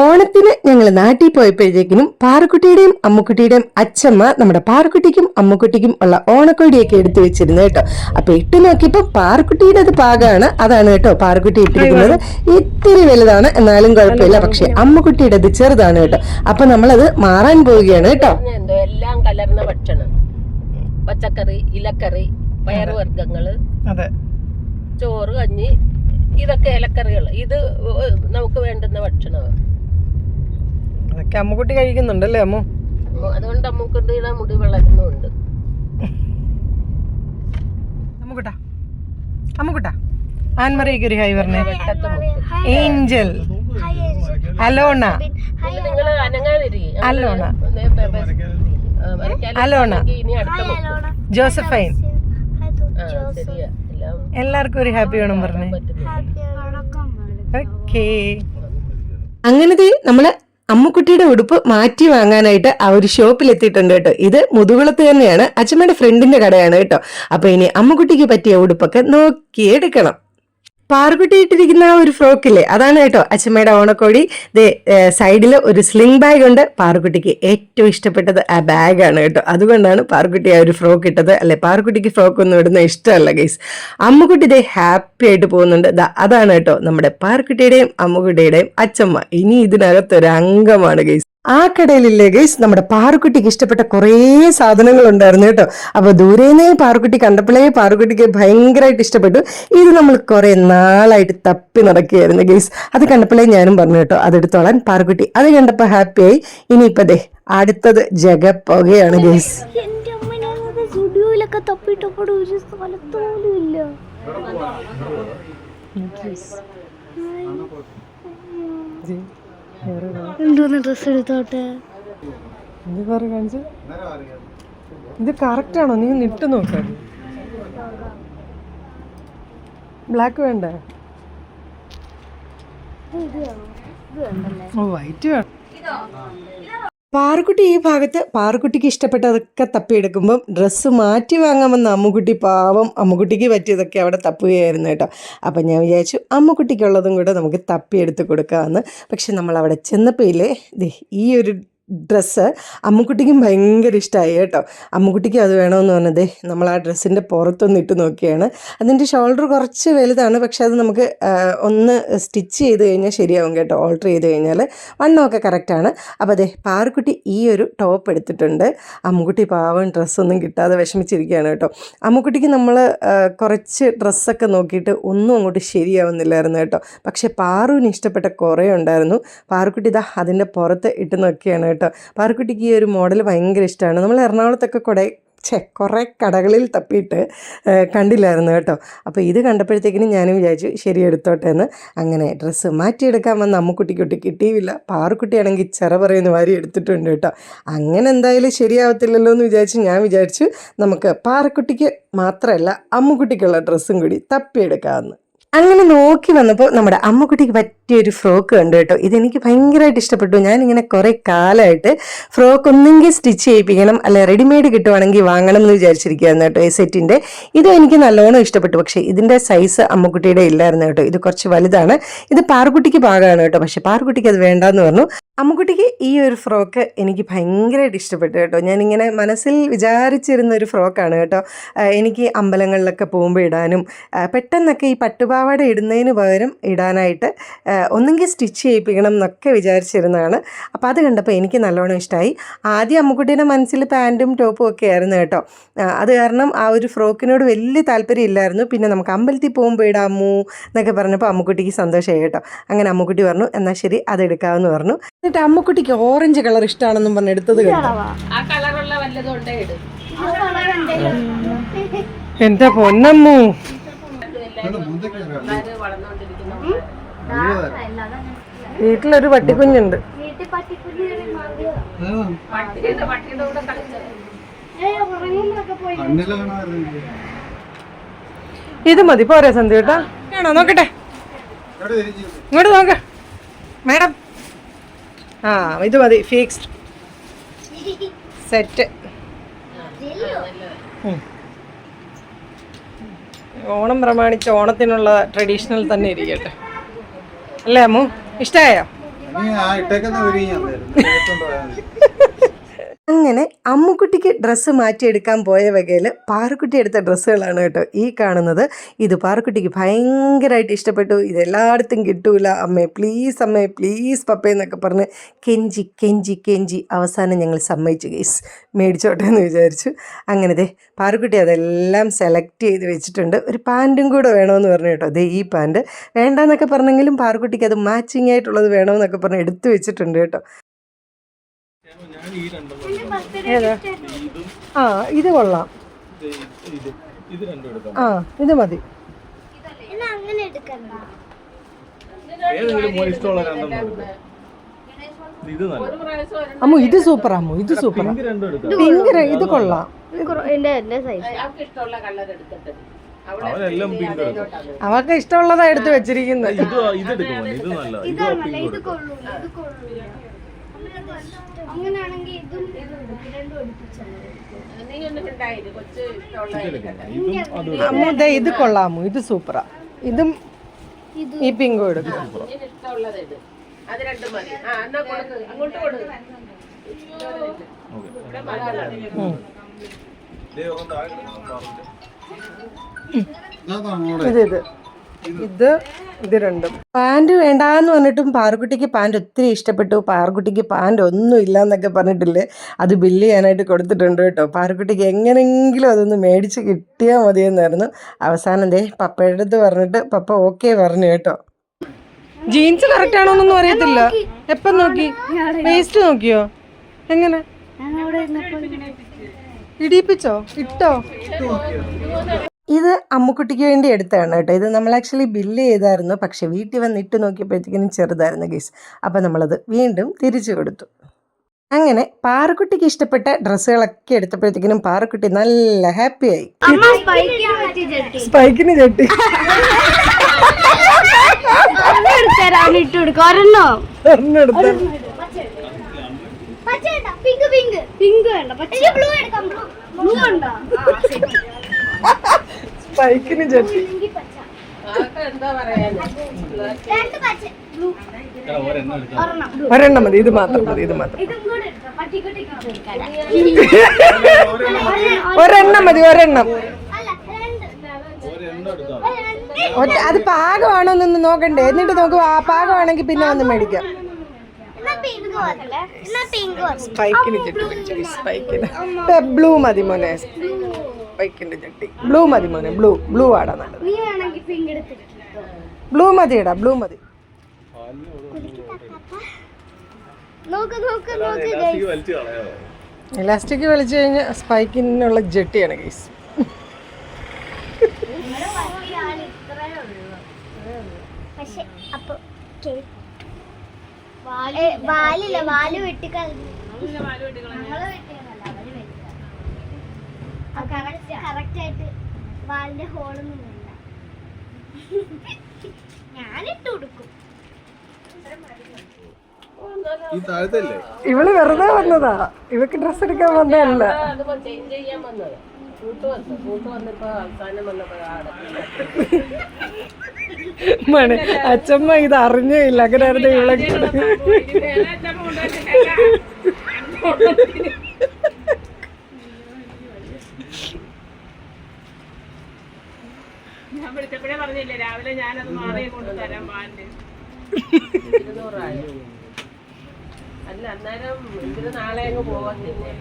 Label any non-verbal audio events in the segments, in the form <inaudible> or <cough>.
ഓണത്തിന് ഞങ്ങൾ നാട്ടിൽ പോയപ്പോഴത്തേക്കിനും പാറക്കുട്ടിയുടെയും അമ്മുക്കുട്ടിയുടെയും അച്ഛമ്മ നമ്മുടെ പാറക്കുട്ടിക്കും അമ്മുക്കുട്ടിക്കും ഉള്ള ഓണക്കോടിയൊക്കെ എടുത്തു വെച്ചിരുന്നു കേട്ടോ. അപ്പൊ ഇട്ട് നോക്കിയപ്പോ പാറക്കുട്ടിയുടെ അത് പാകമാണ് അതാണ് കേട്ടോ പാറക്കുട്ടി ഇട്ടിരിക്കുന്നത്. ഇത്തിരി വലുതാണ് എന്നാലും കുഴപ്പമില്ല. പക്ഷെ അമ്മുക്കുട്ടിയുടെ അത് ചെറുതാണ് കേട്ടോ. അപ്പൊ നമ്മളത് മാറാൻ പോവുകയാണ് കേട്ടോ. എന്തോ എല്ലാം കലർന്ന ഭക്ഷണം. പച്ചക്കറി ഇലക്കറി പയറുവർഗങ്ങൾ അതെ. ചോറ് കഞ്ഞി ഇതൊക്കെ ഇലക്കറികൾ ഇത് നമുക്ക് വേണ്ടുന്ന ഭക്ഷണമാണ്. അതൊക്കെ അമ്മുക്കുട്ടി കഴിക്കുന്നുണ്ടല്ലേ അമ്മു? അതുകൊണ്ട് അമ്മുക്കുട്ടിയുടെ മുടി വളരുന്നുണ്ട്. അമ്മുക്കുട്ടാ അമ്മുക്കുട്ടാ. പറഞ്ഞേ. Angel. Alona. Alona. Alona. Josephine. എല്ലാവർക്കും ഒരു ഹാപ്പി വേണം പറഞ്ഞേ. ഓക്കേ. അങ്ങനത്തെ നമ്മൾ അമ്മുക്കുട്ടിയുടെ ഉടുപ്പ് മാറ്റി വാങ്ങാനായിട്ട് ആ ഒരു ഷോപ്പിൽ എത്തിയിട്ടുണ്ട് കേട്ടോ. ഇത് മുതുകുളത്ത് തന്നെയാണ്. അച്ഛമ്മയുടെ ഫ്രണ്ടിന്റെ കടയാണ് കേട്ടോ. അപ്പൊ ഇനി അമ്മുക്കുട്ടിക്ക് പറ്റിയ ഉടുപ്പൊക്കെ നോക്കിയെടുക്കണം. പാറുകുട്ടി ഇട്ടിരിക്കുന്ന ഒരു ഫ്രോക്കില്ലേ? അതാണ് കേട്ടോ അച്ഛമ്മയുടെ ഓണക്കോടി. ദേ സൈഡിൽ ഒരു സ്ലിംഗ് ബാഗ് ഉണ്ട്. പാറുക്കുട്ടിക്ക് ഏറ്റവും ഇഷ്ടപ്പെട്ടത് ആ ബാഗാണ് കേട്ടോ. അതുകൊണ്ടാണ് പാർക്കുട്ടി ആ ഒരു ഫ്രോക്ക് ഇട്ടത്. അല്ലെ പാർക്കുട്ടിക്ക് ഫ്രോക്ക് ഒന്നും ഇടുന്ന ഇഷ്ടമല്ല ഗൈസ് അമ്മുക്കുട്ടി ദേ ഹാപ്പി ആയിട്ട് പോകുന്നുണ്ട്. അതാണ് കേട്ടോ നമ്മുടെ പാർക്കുട്ടിയുടെയും അമ്മുക്കുട്ടിയുടെയും അച്ഛമ്മ. ഇനി ഇതിനകത്തൊരു അംഗമാണ് ഗൈസ് ആ കടയിലില്ലേ ഗൈസ് നമ്മുടെ പാറുക്കുട്ടിക്ക് ഇഷ്ടപ്പെട്ട കുറേ സാധനങ്ങൾ ഉണ്ടായിരുന്നു കേട്ടോ. അപ്പൊ ദൂരേന്നേ പാറുക്കുട്ടി കണ്ടപ്പോഴേ പാറുക്കുട്ടിക്ക് ഭയങ്കരമായിട്ട് ഇഷ്ടപ്പെട്ടു. ഇത് നമ്മൾ കുറെ നാളായിട്ട് തപ്പി നടക്കുകയായിരുന്നു ഗൈസ് അത് കണ്ടപ്പോഴേ ഞാനും പറഞ്ഞു കേട്ടോ അതെടുത്തോളാൻ പാറുക്കുട്ടി. അത് കണ്ടപ്പോ ഹാപ്പിയായി ഇനിയിപ്പോ അതെ അടുത്തത് ജഗ പുകയാണ് ഗൈസ് ഒരു സ്ഥലത്ത് പോലും ഇല്ല എന്തോന്ന് ഡ്രസ് എടുത്തോട്ടെ? ഇത് വേറെ കാണിച്ചു? ഇത് കറക്റ്റ് ആണോ? നീ നിട്ട് നോക്ക ബ്ലാക്ക് വേണ്ടേ? ഓ വൈറ്റ് വേണം. പാറുക്കുട്ടി ഈ ഭാഗത്ത് പാറുക്കുട്ടിക്ക് ഇഷ്ടപ്പെട്ടതൊക്കെ തപ്പിയെടുക്കുമ്പം ഡ്രസ്സ് മാറ്റി വാങ്ങാമെന്ന് അമ്മുക്കുട്ടി പാവം അമ്മുക്കുട്ടിക്ക് പറ്റിയതൊക്കെ അവിടെ തപ്പുകയായിരുന്നു കേട്ടോ. അപ്പം ഞാൻ വിചാരിച്ചു അമ്മുക്കുട്ടിക്കുള്ളതും കൂടെ നമുക്ക് തപ്പിയെടുത്ത് കൊടുക്കാമെന്ന് പക്ഷെ നമ്മൾ അവിടെ ചെന്നപ്പോയില്ലേ ഈ ഒരു ഡ്രസ്സ് അമ്മുക്കുട്ടിക്കും ഭയങ്കര ഇഷ്ടമായി കേട്ടോ. അമ്മുക്കുട്ടിക്ക് അത് വേണമെന്ന് പറഞ്ഞത് നമ്മൾ ആ ഡ്രസ്സിന്റെ പുറത്തൊന്ന് ഇട്ട് നോക്കിയാണ്. അതിന്റെ ഷോൾഡർ കുറച്ച് വലുതാണ് പക്ഷേ അത് നമുക്ക് ഒന്ന് സ്റ്റിച്ച് ചെയ്ത് കഴിഞ്ഞാൽ ശരിയാവും കേട്ടോ ഓൾട്ടർ ചെയ്ത് കഴിഞ്ഞാൽ വണ്ണമൊക്കെ കറക്റ്റാണ് അപ്പോൾ അതെ പാറുക്കുട്ടി ഈ ഒരു ടോപ്പ് എടുത്തിട്ടുണ്ട്. അമ്മുക്കുട്ടി പാവം ഡ്രസ്സൊന്നും കിട്ടാതെ വിഷമിച്ചിരിക്കുകയാണ് കേട്ടോ. അമ്മുക്കുട്ടിക്ക് നമ്മൾ കുറച്ച് ഡ്രസ്സൊക്കെ നോക്കിയിട്ട് ഒന്നും അങ്ങോട്ട് ശരിയാവുന്നില്ലായിരുന്നു കേട്ടോ. പക്ഷേ പാറുവിന് ഇഷ്ടപ്പെട്ട കുറേ ഉണ്ടായിരുന്നു. പാറുക്കുട്ടി ഇതാ അതിന്റെ പുറത്ത് ഇട്ട് നോക്കിയാണ് കേട്ടോ. പാറുക്കുട്ടിക്ക് ഈ ഒരു മോഡൽ ഭയങ്കര ഇഷ്ടമാണ് നമ്മൾ എറണാകുളത്തൊക്കെ കുറേ ഛേ കുറേ കടകളിൽ തപ്പിയിട്ട് കണ്ടില്ലായിരുന്നു കേട്ടോ. അപ്പോൾ ഇത് കണ്ടപ്പോഴത്തേക്കിനും ഞാനും വിചാരിച്ചു ശരി എടുത്തോട്ടെ എന്ന്. അങ്ങനെ ഡ്രസ്സ് മാറ്റിയെടുക്കാൻ വന്ന അമ്മുക്കുട്ടിക്കുട്ടി കിട്ടിയില്ല. പാറുക്കുട്ടിയാണെങ്കിൽ ചെറ പറയുന്ന വാരി എടുത്തിട്ടുണ്ട് കേട്ടോ. അങ്ങനെ എന്തായാലും ശരിയാവത്തില്ലല്ലോ എന്ന് വിചാരിച്ച് ഞാൻ വിചാരിച്ചു നമുക്ക് പാറക്കുട്ടിക്ക് മാത്രമല്ല അമ്മുക്കുട്ടിക്കുള്ള ഡ്രസ്സും കൂടി തപ്പിയെടുക്കാമെന്ന് അങ്ങനെ നോക്കി വന്നപ്പോൾ നമ്മുടെ അമ്മക്കുട്ടിക്ക് പറ്റിയ ഒരു ഫ്രോക്ക് കണ്ടു കേട്ടോ. ഇതെനിക്ക് ഭയങ്കരമായിട്ട് ഇഷ്ടപ്പെട്ടു. ഞാൻ ഇങ്ങനെ കുറേ കാലമായിട്ട് ഫ്രോക്ക് ഒന്നെങ്കിൽ സ്റ്റിച്ച് ചെയ്യിപ്പിക്കണം അല്ലെ റെഡിമെയ്ഡ് കിട്ടുവാണെങ്കിൽ വാങ്ങണം എന്ന് വിചാരിച്ചിരിക്കുകയായിരുന്നു കേട്ടോ ഈ സെറ്റിന്റെ. ഇത് എനിക്ക് നല്ലോണം ഇഷ്ടപ്പെട്ടു. പക്ഷേ ഇതിന്റെ സൈസ് അമ്മക്കുട്ടിയുടെ ഇല്ലായിരുന്നു കേട്ടോ. ഇത് കുറച്ച് വലുതാണ്. ഇത് പാറുകുട്ടിക്ക് പാകമാണ് കേട്ടോ. പക്ഷേ പാറുകുട്ടിക്ക് അത് വേണ്ടാന്ന് പറഞ്ഞു. അമ്മുക്കുട്ടിക്ക് ഈ ഒരു ഫ്രോക്ക് എനിക്ക് ഭയങ്കരമായിട്ട് ഇഷ്ടപ്പെട്ടു കേട്ടോ. ഞാനിങ്ങനെ മനസ്സിൽ വിചാരിച്ചിരുന്ന ഒരു ഫ്രോക്കാണ് കേട്ടോ. എനിക്ക് അമ്പലങ്ങളിലൊക്കെ പോകുമ്പോൾ ഇടാനും പെട്ടെന്നൊക്കെ ഈ പട്ടുപാവാട ഇടുന്നതിന് പകരം ഇടാനായിട്ട് ഒന്നെങ്കിൽ സ്റ്റിച്ച് ചെയ്യിപ്പിക്കണം എന്നൊക്കെ വിചാരിച്ചിരുന്നതാണ്. അപ്പോൾ അത് കണ്ടപ്പോൾ എനിക്ക് നല്ലോണം ഇഷ്ടമായി ആദ്യം അമ്മുക്കുട്ടീന്റെ മനസ്സിൽ പാന്റും ടോപ്പും ഒക്കെ ആയിരുന്നു കേട്ടോ. അത് കാരണം ആ ഒരു ഫ്രോക്കിനോട് വലിയ താല്പര്യം ഇല്ലായിരുന്നു. പിന്നെ നമുക്ക് അമ്പലത്തിൽ പോകുമ്പോൾ ഇടാമോ എന്നൊക്കെ പറഞ്ഞപ്പോൾ അമ്മുക്കുട്ടിക്ക് സന്തോഷമായി കേട്ടോ. അങ്ങനെ അമ്മുക്കുട്ടി പറഞ്ഞു എന്നാൽ ശരി അത് എടുക്കാമെന്ന് പറഞ്ഞു. എന്നിട്ട് അമ്മുക്കുട്ടിക്ക് ഓറഞ്ച് കളർ ഇഷ്ടമാണെന്നും പറഞ്ഞ് എടുത്തത് കേട്ടോ ആ കളറുള്ള വല്ലതും പൊന്നമ്മു? വീട്ടിലൊരു പട്ടിക്കുഞ്ഞുണ്ട്. ഇത് മതി പോരെ സന്ധ്യ കേട്ടാ ആണോ നോക്കട്ടെ. ഇങ്ങോട്ട് നോക്ക. മാഡം. ആ ഇത് മതി ഫിക്സ്ഡ് <laughs> സെറ്റ് ഓണം പ്രമാണിച്ച് ഓണത്തിനുള്ള ട്രഡീഷണൽ തന്നെ ഇരിക്കട്ടെ. അല്ലേ അമ്മു? ഇഷ്ടമായോ അങ്ങനെ അമ്മുക്കുട്ടിക്ക് ഡ്രസ്സ് മാറ്റിയെടുക്കാൻ പോയ വകയിൽ പാറുക്കുട്ടി എടുത്ത ഡ്രസ്സുകളാണ് കേട്ടോ ഈ കാണുന്നത്. ഇത് പാറുക്കുട്ടിക്ക് ഭയങ്കരമായിട്ട് ഇഷ്ടപ്പെട്ടു. ഇതെല്ലായിടത്തും കിട്ടൂല. അമ്മേ പ്ലീസ് അമ്മേ പ്ലീസ് പപ്പേ എന്നൊക്കെ പറഞ്ഞ് കെഞ്ചി കെഞ്ചി കെഞ്ചി അവസാനം ഞങ്ങൾ സമ്മതിച്ചു ഗേസ് മേടിച്ചോട്ടെ എന്ന് വിചാരിച്ചു. അങ്ങനെ ദേ പാറുക്കുട്ടി അതെല്ലാം സെലക്ട് ചെയ്ത് വെച്ചിട്ടുണ്ട്. ഒരു പാന്റും കൂടെ വേണമെന്ന് പറഞ്ഞു കേട്ടോ. അതേ ഈ പാന്റ് വേണ്ടെന്നൊക്കെ പറഞ്ഞെങ്കിലും പാറുക്കുട്ടിക്ക് അത് മാച്ചിങ് ആയിട്ടുള്ളത് വേണമെന്നൊക്കെ പറഞ്ഞ് എടുത്തു വെച്ചിട്ടുണ്ട് കേട്ടോ. ഏതാ? ആ ഇത് കൊള്ളാം. ആ ഇത് മതി. എന്നാ അങ്ങനെ എടുക്കണ്ട. ഏതെങ്കിലും മോൻ ഇഷ്ടമുള്ള രണ്ടെണ്ണം ഇത് നല്ല. അമ്മു ഇത് സൂപ്പർ അമ്മു ഇത് സൂപ്പർ പിങ്ക് ഇത് കൊള്ളാം. എന്റെ എന്റെ സൈസ് അവർക്ക് ഇഷ്ടമുള്ള കളർ എടുക്കട്ടെ. അവളെ അവനെല്ലാം പിങ്ക് എടുക്കും. അവർക്ക് ഇഷ്ടമുള്ളതാ എടുത്ത് വെച്ചിരിക്കുന്നത്. അങ്ങനെയാണെങ്കിൽ ഇതും ഇതും. രണ്ടും അമ്മു കൊള്ളാമോ? ഇത് സൂപ്പറാ. ഇതും ഈ പിങ്കും എടുക്കും. നീ ഇഷ്ടമുള്ളത് ഇട് അത് രണ്ടും മതി ആ എന്നാ കൊടുക്ക് അങ്ങോട്ട് കൊടുക്ക് ഇവിടെ മലയാളം ഇത് ഇത്. ഇത് ഇത് രണ്ടും. പാന്റ് വേണ്ടാന്ന് പറഞ്ഞിട്ടും പാറുകുട്ടിക്ക് പാന്റ് ഒത്തിരി ഇഷ്ടപ്പെട്ടു. പാറുകുട്ടിക്ക് പാന്റ് ഒന്നും ഇല്ല എന്നൊക്കെ പറഞ്ഞിട്ടില്ലേ? അത് ബില്ല് ചെയ്യാനായിട്ട് കൊടുത്തിട്ടുണ്ട് കേട്ടോ. പാറുകുട്ടിക്ക് എങ്ങനെങ്കിലും അതൊന്ന് മേടിച്ച് കിട്ടിയാൽ മതിയെന്നായിരുന്നു അവസാനം ദേ പപ്പയുടെ അടുത്ത് പറഞ്ഞിട്ട് പപ്പ ഓക്കെ പറഞ്ഞു കേട്ടോ. ജീൻസ് കറക്റ്റ് ആണോന്നൊന്നും അറിയത്തില്ല. എപ്പം നോക്കി? വേസ്റ്റ് നോക്കിയോ? എങ്ങനെ? ഇടിപ്പിച്ചോ ഇട്ടോ? ഇത് അമ്മുക്കുട്ടിക്ക് വേണ്ടി എടുത്തതാണ് കേട്ടോ. ഇത് നമ്മൾ ആക്ച്വലി ബില്ല് ചെയ്തായിരുന്നു. പക്ഷെ വീട്ടിൽ വന്ന് ഇട്ട് നോക്കിയപ്പോഴത്തേക്കിനും ചെറുതായിരുന്നു ഗീസ് അപ്പോൾ നമ്മളത് വീണ്ടും തിരിച്ചു കൊടുത്തു. അങ്ങനെ പാറുക്കുട്ടിക്ക് ഇഷ്ടപ്പെട്ട ഡ്രസ്സുകളൊക്കെ എടുത്തപ്പോഴത്തേക്കിനും പാറുക്കുട്ടി നല്ല ഹാപ്പിയായി സ്പൈക്കിന് ചട്ടി. പിങ്ക് പിങ്ക് പിങ്ക് വേണ്ട. പച്ച. ബ്ലൂ എടുക്കാം ബ്ലൂ ബ്ലൂ ഉണ്ടോ? സ്പൈക്കിന് ജെട്ടി. ഒരെണ്ണം മതി. ഇത് മാത്രം മതി ഇത് മാത്രം. ഒരെണ്ണം മതി ഒരെണ്ണം. അല്ല രണ്ട്. ഒരെണ്ണം എടുക്കാം. ഒറ്റ അത് പാകമാണോ എന്നൊന്ന് നോക്കണ്ടേ. എന്നിട്ട് നമുക്ക് ആ പാകമാണെങ്കിൽ പിന്നെ വന്ന് മേടിക്കാം. സ്പൈക്കിന് ചെട്ടി സ്പൈക്കിന് ബ്ലൂ മതി മോനെ. സ്പൈക്കിന്റെ ചട്ടി. ബ്ലൂ മതി മോനെ ബ്ലൂ ബ്ലൂ ആടാ നല്ലത്. നീ വേണമെങ്കിൽ പിങ്ക് എടുത്തിട്ട് ബ്ലൂ മതി ഇടാ ബ്ലൂ മതി. നോക്ക് നോക്ക് നോക്ക് ഇലാസ്റ്റിക് വലിച്ച് കളയാവോ? ഇലാസ്റ്റിക് വലിച്ചു കഴിഞ്ഞാൽ സ്പൈക്കിനുള്ള ജെട്ടിയാണ് ഗൈസ് പക്ഷെ അപ്പൊ വാലില്ല വാൽ വെട്ടിക്കളഞ്ഞു. കറക്റ്റ് ആയിട്ട് വാലിന്റെ ഹോളൊന്നും വേണ്ട ഞാനിട്ട് കൊടുക്കും ഈ താഴത്തല്ലേ ഇവൾ വെറുതെ വന്നതാ ഇവക്ക് ഡ്രസ് എടുക്കാൻ വന്നതല്ല മണി അച്ഛമ്മ ഇത് വന്നത് അങ്ങനെ ഇവളെ കൂട്ട് അവസാനം വന്നപ്പോ മണി അച്ഛമ്മ ഇത് അറിഞ്ഞേ ഇല്ല അങ്ങനെയായിരുന്നു ഇവളെ അല്ല അന്നേരം ഇതിന് നാളെ അങ്ങ് പോവത്തില്ലേ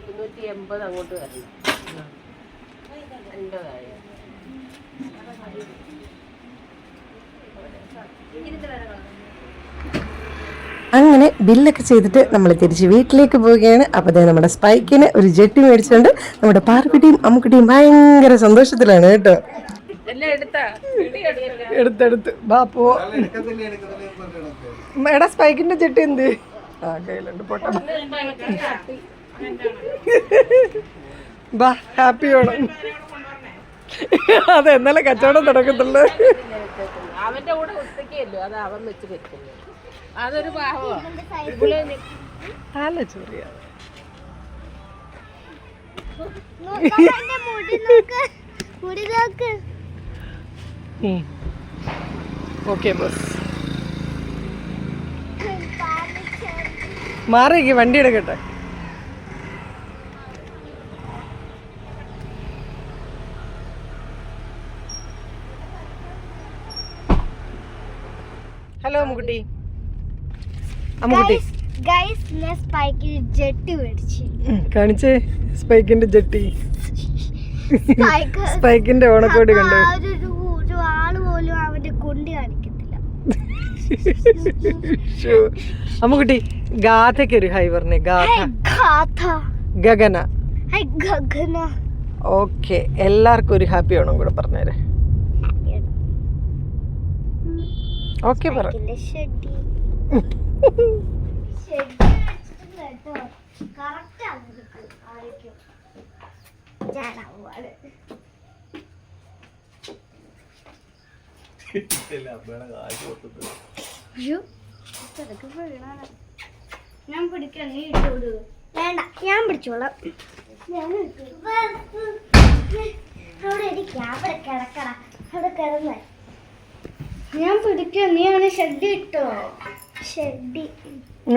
ഇരുന്നൂറ്റി എൺപത് അങ്ങോട്ട് വരണം. എൺപതായി അങ്ങനെ ബില്ലൊക്കെ ചെയ്തിട്ട് നമ്മൾ തിരിച്ച് വീട്ടിലേക്ക് പോവുകയാണ്. അപ്പോൾ ദേ നമ്മുടെ സ്പൈക്കിന് ഒരു ജെട്ടി മേടിച്ചുകൊണ്ട് നമ്മുടെ പാർക്കുട്ടിയും അമ്മുക്കുട്ടിയും ഭയങ്കര സന്തോഷത്തിലാണ് കേട്ടോ. എടുത്തെടുത്ത് ബാ പോ. എടുക്കത്തില്ലേ എടുക്കത്തില്ലേ എന്ന് പറഞ്ഞ് എടാ സ്പൈക്കിന്റെ ചെട്ടി എന്ത്? ആ കയ്യിലുണ്ട്. പോട്ടെ. ബാ ഹാപ്പി ഓണം. അതെ എന്നാലേ കച്ചവടം തുടക്കത്തുള്ളൂ അവന്റെ കൂടെ ഉച്ചക്കല്ലോ അത് അവൻ വെച്ച് വെക്കുന്നത് അതൊരു നോക്ക്. Okay bus. മാറിക്ക് വണ്ടി എടുക്കട്ടെ ഹലോ അമ്മുക്കുട്ടി അമ്മുക്കുട്ടി ഗൈസ് ഞാൻ സ്പൈക്കിൽ ജെട്ടി മേടിച്ചു ഉം, കാണിച്ചേ. സ്പൈക്കിന്റെ ജെട്ടി. സ്പൈക്ക് സ്പൈക്കിന്റെ ഓണക്കോടി കണ്ടു? അമ്മുക്കുട്ടി ഗാഥയ്ക്ക് ഒരു ഹൈ പറഞ്ഞേ ഗാഥ. ഗഗന. ഗഗന. ഓക്കെ എല്ലാവർക്കും ഒരു ഹാപ്പി ഓണം കൂടെ പറഞ്ഞേരെ. ഓക്കെ പറ. ഞാൻ പിടിക്കാം നീ ഇട്ടോട് വേണ്ട ഞാൻ പിടിച്ചോളാം ഞാൻ ഇട്ടോളാം. അവിടെ ഇരിക്കാം അവിടെ കിടക്കട അവിടെ കിടന്ന് ഞാൻ പിടിക്കാം നീ അവനെ ഷെഡി ഇട്ടോ?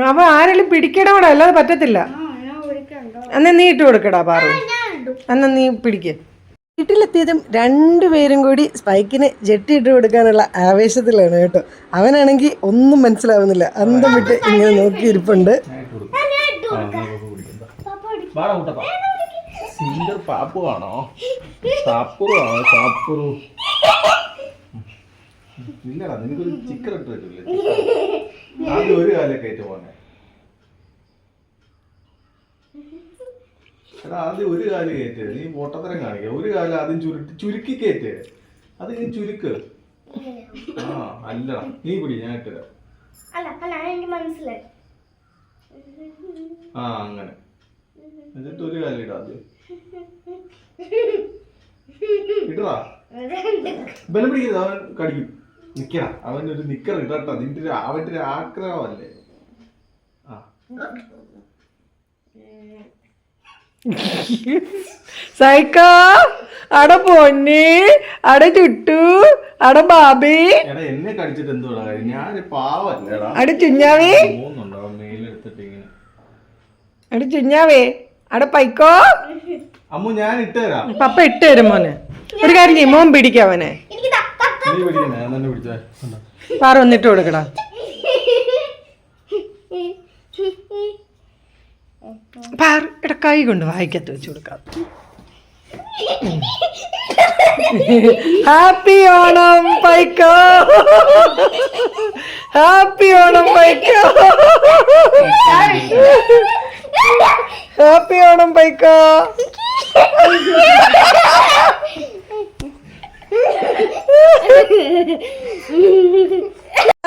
അവ ആരെങ്കിലും പിടിക്കണോടാ അല്ലാതെ പറ്റത്തില്ല. ആ ഞാൻ പിടിക്കണ്ടോ എന്നാ നീ ഇട്ട് കൊടുക്കടാ പാറു. എന്നാ നീ പിടിക്ക. വീട്ടിലെത്തിയതും രണ്ടുപേരും കൂടി സ്പൈക്കിന് ജെട്ടി ഇട്ട് കൊടുക്കാനുള്ള ആവേശത്തിലാണ് കേട്ടോ. അവനാണെങ്കിൽ ഒന്നും മനസ്സിലാവുന്നില്ല. അന്തം വിട്ട് ഇങ്ങനെ നോക്കിയിരിപ്പുണ്ട് ഞാൻ ഇട്ട് സാപ്പുറു <laughs> ഇല്ലടാ നിനക്കൊരു ചിക്കൻ പറ്റില്ലേ ആദ്യം ഒരു കാലം കയറ്റി പോന്നെ. എടാ ആദ്യം ഒരു കാൽ കയറ്റേ. നീ പൊട്ടത്തരം കാണിക്കുക ഒരു കാലം ആദ്യം ചുരുട്ടി ചുരുക്കി കയറ്റേ. അത് നീ ചുരുക്ക്. ആ അല്ലടാ. നീ പിടി ഞാൻ ഇട്ടുതരാം അല്ല അല്ല എനിക്ക് മനസ്സിലായി. ആ അങ്ങനെ. എന്നിട്ട് ഒരു കാലം ഇടാ ആദ്യം. ഇടറാ. ബലം പിടിക്കരുത് അവൻ കടിക്കും. നിക്കടാ അവനൊരു ഒരു നിക്കർ ഇടട്ടാ. നിന്റെ ഒരു അവന്റെ ഒരു ആഗ്രഹമല്ലേ? ആ. സൈക്കോ അട പൊന്നി അട ചുട്ടു അട ബാബി. എന്നെ കടിച്ചിട്ട് എന്തുവാ ഞാൻ പാവല്ലേടാ. അട ചുഞ്ഞാവേ. അട ചുഞ്ഞാവേ. അട പൈക്കോ? അമ്മു ഞാൻ ഇട്ടുതരാം പപ്പ ഇട്ടുതരും മോനെ. ഒരു കാര്യം ചെയ്യും മോൻ പിടിക്കവനെ പാറ ഒന്നിട്ട് കൊടുക്കടാ. പാറ ഇട കൈ കൊണ്ട് വായിക്കത്ത് വെച്ച് കൊടുക്കാം. ഹാപ്പി ഓണം പൈക്കോ. ഹാപ്പി ഓണം പൈക്കോ. ഹാപ്പി ഓണം പൈക്കോ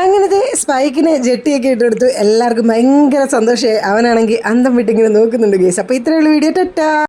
അങ്ങനത്തെ സ്പൈക്കിന് ജെട്ടിയൊക്കെ ഇട്ടെടുത്തു എല്ലാവർക്കും ഭയങ്കര സന്തോഷമായി. അവനാണെങ്കിൽ അന്തം വിട്ടിങ്ങനെ നോക്കുന്നുണ്ട് ഗേസ്. അപ്പോൾ ഇത്രയുള്ള വീഡിയോ. ടാറ്റാ.